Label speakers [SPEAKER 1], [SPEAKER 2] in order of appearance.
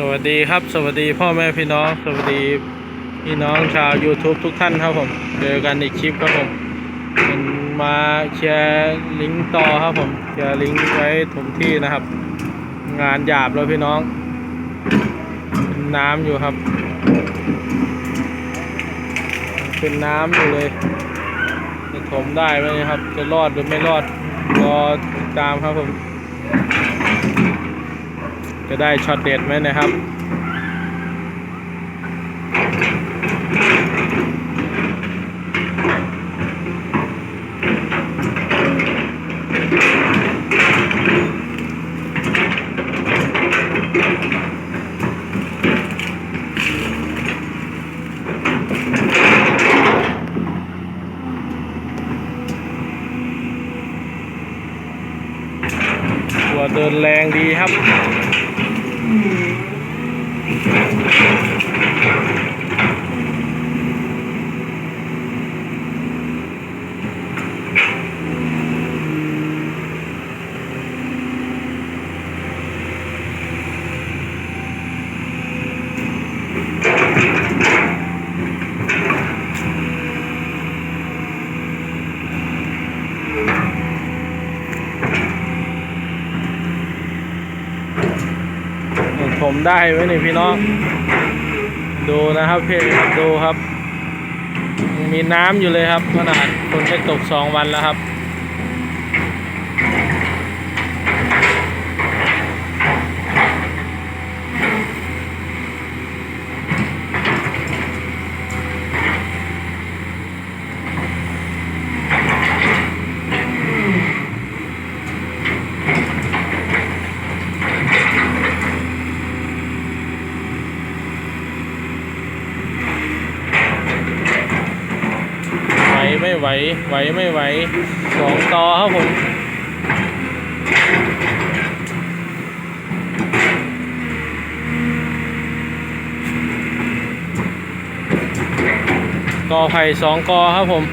[SPEAKER 1] สวัสดีครับ สวัสดีพ่อแม่พี่น้อง สวัสดีพี่น้องชาว YouTube ทุกท่านครับผมเจอกันอีกคลิปครับผมเป็นมาแชร์ลิงก์ต่อครับผมแชร์ลิงก์ไว้ถมที่นะครับ งานหยาบแล้วพี่น้องเป็นน้ำอยู่ครับเป็นน้ำอยู่เลยจะถมได้ไหมครับ จะรอดหรือไม่รอดรอตามครับผม จะได้ช็อตเด็ดไหมนะครับ ตัวเดินแรงดีครับ Thank you. ผมได้ไว้นี่พี่น้อง ดูนะครับพี่ดูครับ มีน้ำอยู่เลยครับขนาดฝนไม่ตกสองวันแล้วครับ ไม่ไหว ไหวไม่ไหวสองต่อครับผมกอไผ่สองกอครับผม